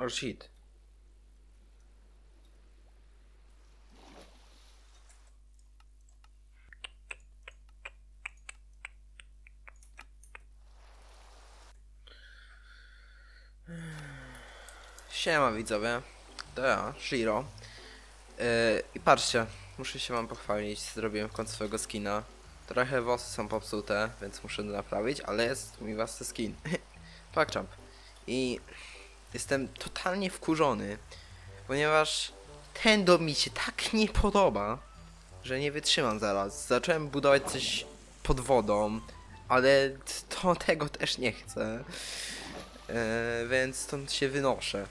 Oh shit. Siema widzowie, to ja, Shiro. Yy, I patrzcie, muszę się wam pochwalić, zrobiłem w końcu swojego skina. Trochę włosy są popsute, więc muszę to naprawić, ale jest mi własny skin. PogChamp. I jestem totalnie wkurzony, ponieważ ten dom mi się tak nie podoba, że nie wytrzymam zaraz. Zacząłem budować coś pod wodą, ale to tego też nie chcę. E, więc stąd się wynoszę.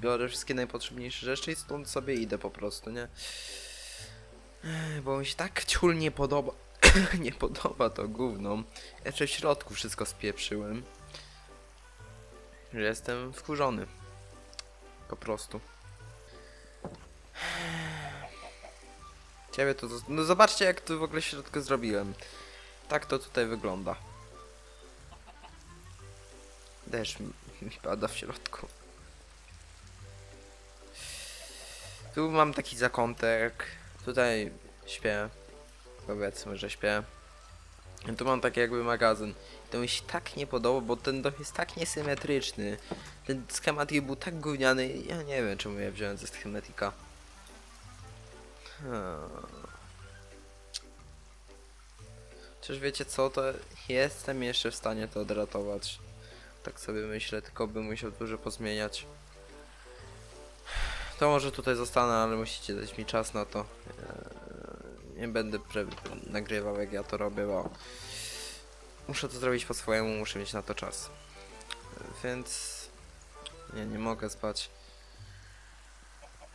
Biorę wszystkie najpotrzebniejsze rzeczy i stąd sobie idę po prostu, nie? E, Bo mi się tak ciul nie podoba. nie podoba to gówno. Jeszcze w środku wszystko spieprzyłem. Że jestem wkurzony. Po prostu. Ciebie to. No zobaczcie jak to w ogóle w środku zrobiłem. Tak to tutaj wygląda. Deszcz mi, mi pada w środku. Tu mam taki zakątek. Tutaj śpię. Powiedzmy, że śpię. I tu mam taki jakby magazyn. To mi się tak nie podoba, bo ten dom jest tak niesymetryczny. Ten schematik był tak gówniany. Ja nie wiem, czemu ja wziąłem ze schematika. Hmm. Czyż wiecie co, to jestem jeszcze w stanie to odratować. Tak sobie myślę, tylko bym musiał dużo pozmieniać. To może tutaj zostanę, ale musicie dać mi czas na to. Nie będę nagrywał jak ja to robię, bo muszę to zrobić po swojemu, muszę mieć na to czas. Więc nie, nie mogę spać.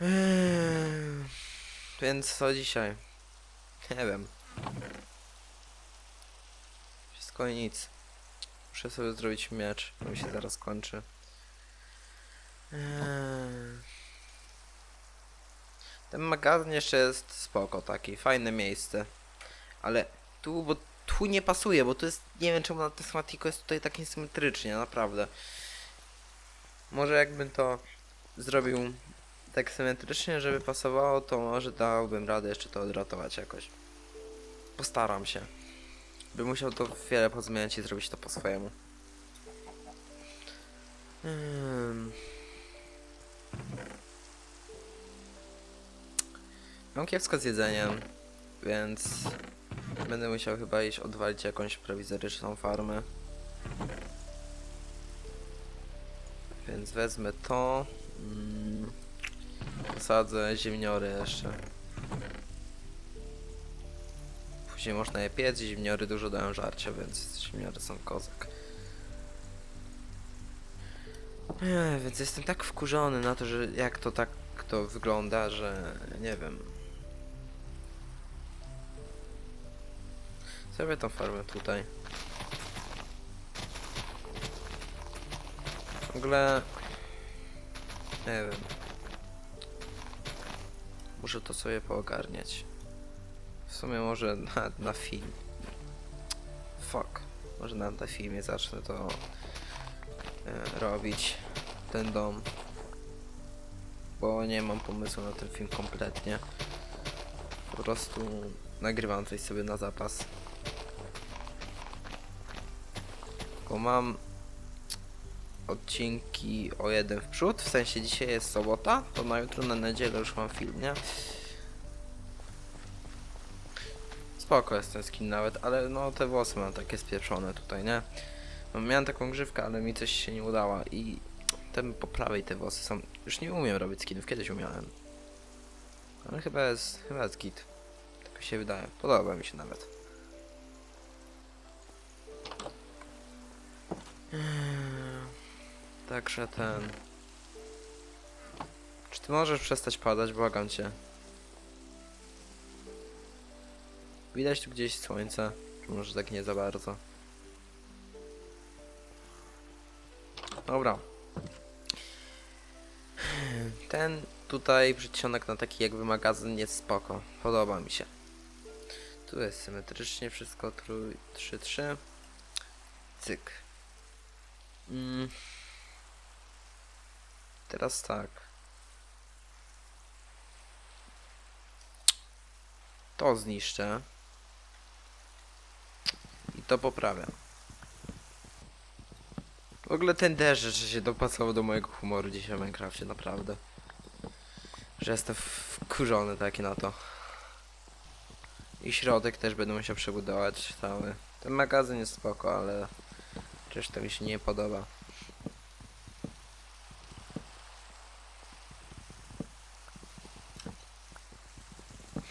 Eee, Więc co dzisiaj? Nie wiem. Wszystko i nic. Muszę sobie zrobić miecz, bo mi się zaraz kończy. Eee. Ten magazyn jeszcze jest spoko, taki fajne miejsce. Ale tu, bo tu nie pasuje, bo tu jest, nie wiem czemu na schematiku jest tutaj tak niesymetrycznie, naprawdę. Może jakbym to zrobił tak symetrycznie, żeby pasowało, to może dałbym radę jeszcze to odratować jakoś. Postaram się. Bym musiał to wiele pozmieniać i zrobić to po swojemu. Hmm. Mam kiepsko z jedzeniem, więc będę musiał chyba iść odwalić jakąś prowizoryczną farmę. Więc wezmę to. Mm, posadzę ziemniory jeszcze. Później można je piec, ziemniory dużo dają żarcia, więc ziemniory są kozak. Ech, więc jestem tak wkurzony na to, że jak to tak to wygląda, że nie wiem. Zrobię tą farmę tutaj. W ogóle... Nie wiem. Muszę to sobie poogarniać. W sumie może na, na film. Fuck. Może na, na filmie zacznę to e, robić. Ten dom. Bo nie mam pomysłu na ten film kompletnie. Po prostu nagrywam coś sobie na zapas. Bo mam odcinki o jeden w przód, w sensie dzisiaj jest sobota, to na jutro na niedzielę już mam film, nie? Spoko jest ten skin nawet, ale no te włosy mam takie spieprzone tutaj, nie? No, miałem taką grzywkę, ale mi coś się nie udała i ten po prawej te włosy są... Już nie umiem robić skinów, kiedyś umiałem. Ale chyba jest, chyba jest git. Tak się wydaje. Podoba mi się nawet. Także ten... Czy ty możesz przestać padać? Błagam cię. Widać tu gdzieś słońce. Czy może tak nie za bardzo? Dobra. Ten tutaj przedsionek na taki jakby magazyn jest spoko. Podoba mi się. Tu jest symetrycznie wszystko. 3-3. Cyk. Mm. Teraz tak. To zniszczę. I to poprawiam. W ogóle ten deszcz że się dopasował do mojego humoru dzisiaj w Minecrafcie, naprawdę. Że jestem wkurzony taki na to. I środek też będę musiał przebudować cały. Ten magazyn jest spoko, ale przecież to mi się nie podoba.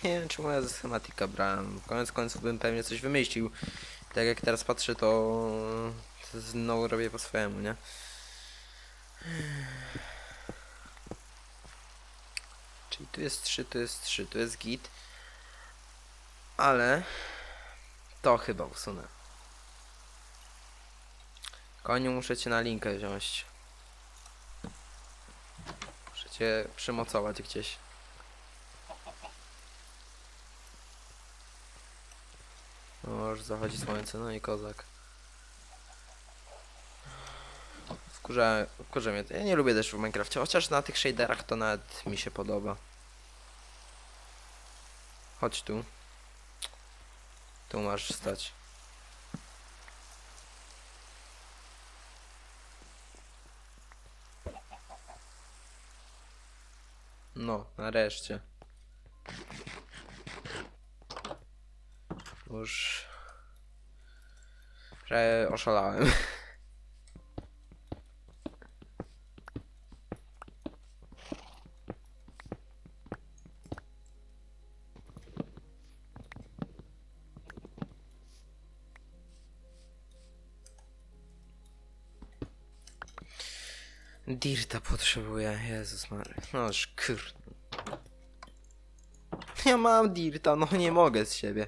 Nie wiem czemu ja ze schematika brałem. Koniec końców bym pewnie coś wymyślił. Tak jak teraz patrzę to znowu robię po swojemu, nie? Czyli tu jest 3, tu jest 3, tu jest git. Ale to chyba usunę. Koniu muszę cię na linkę wziąć. Muszę cię przymocować gdzieś. O, już zachodzi słońce, no i kozak. Wkurza, wkurza mnie. Ja nie lubię deszczu w Minecrafcie, chociaż na tych shaderach to nawet mi się podoba. Chodź tu. Tu masz stać. No, nareszcie. Już... Że oszalałem. Dirta potrzebuję, Jezus Mary. No szkur. Ja mam Dirta, no nie mogę z siebie.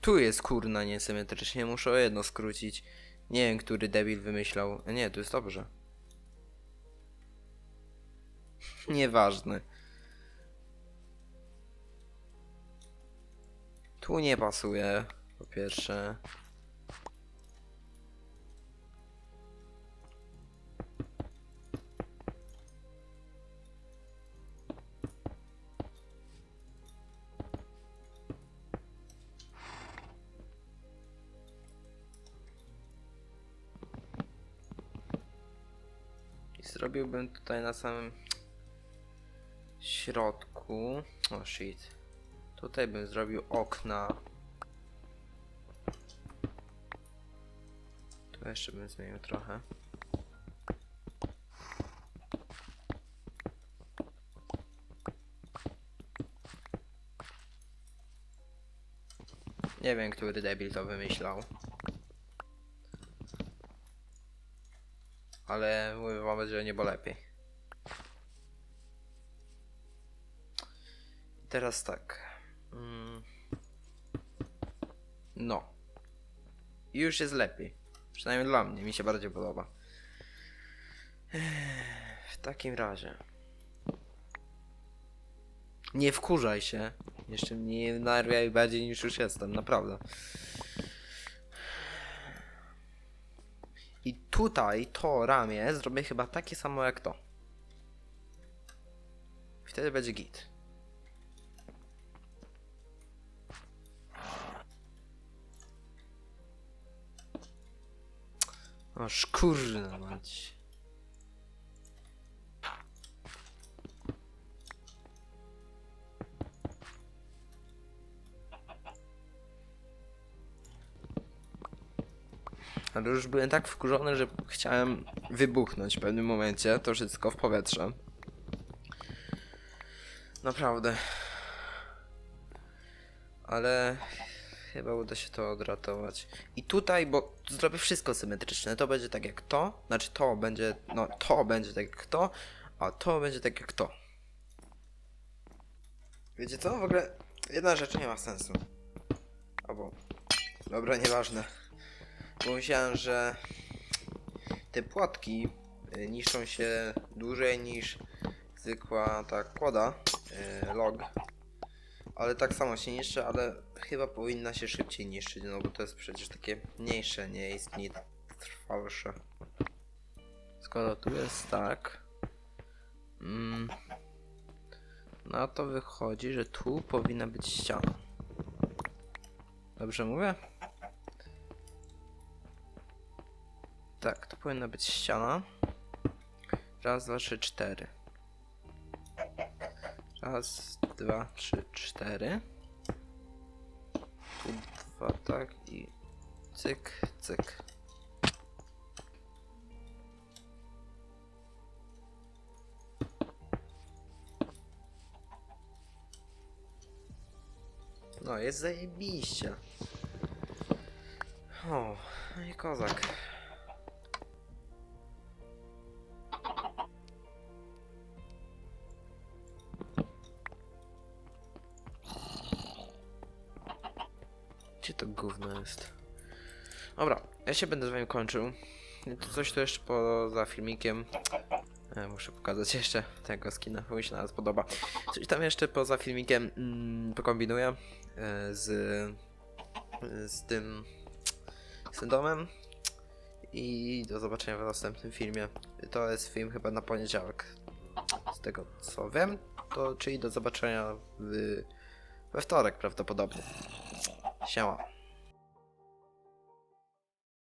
Tu jest kurna niesymetrycznie, muszę o jedno skrócić. Nie wiem, który debil wymyślał. Nie, tu jest dobrze. Nieważne. Tu nie pasuje, po pierwsze. I zrobiłbym tutaj na samym środku. O shit. Tutaj bym zrobił okna. Tu jeszcze bym zmienił trochę. Nie wiem, który debil to wymyślał. Ale mówię wam, że nie było lepiej. Teraz tak. Mm. No. I już jest lepiej. Przynajmniej dla mnie, mi się bardziej podoba. W takim razie. Nie wkurzaj się. Jeszcze mnie narwiaj bardziej niż już jestem, naprawdę. I tutaj to ramię zrobię chyba takie samo jak to. Wtedy będzie git. O szkurna mać. Ale już byłem tak wkurzony, że chciałem wybuchnąć w pewnym momencie to wszystko w powietrze. Naprawdę. Ale chyba uda się to odratować. I tutaj, bo zrobię wszystko symetryczne. To będzie tak jak to, znaczy to będzie, no to będzie tak jak to, a to będzie tak jak to. Wiecie co? W ogóle jedna rzecz nie ma sensu. Albo, dobra, nieważne. Bo myślałem, że te płatki y, niszczą się dłużej niż zwykła ta kłoda, y, log. Ale tak samo się niszczy, ale chyba powinna się szybciej niszczyć, no bo to jest przecież takie mniejsze, nie istnieje trwalsze. Skoro tu jest tak, mm, no to wychodzi, że tu powinna być ściana. Dobrze mówię? Tak, to powinna być ściana. Raz, dwa, trzy, cztery. Raz, dwa, trzy, cztery. Tu dwa, tak i cyk, cyk. No, jest zajebiście. O, no i kozak. Gdzie to gówno jest? Dobra, ja się będę z wami kończył. Coś tu jeszcze poza filmikiem. E, muszę pokazać jeszcze tego skina, bo mi się nawet podoba. Coś tam jeszcze poza filmikiem mm, pokombinuję e, z, z tym z tym domem. I do zobaczenia w następnym filmie. To jest film chyba na poniedziałek. Z tego co wiem, to czyli do zobaczenia w, we wtorek prawdopodobnie. Siema.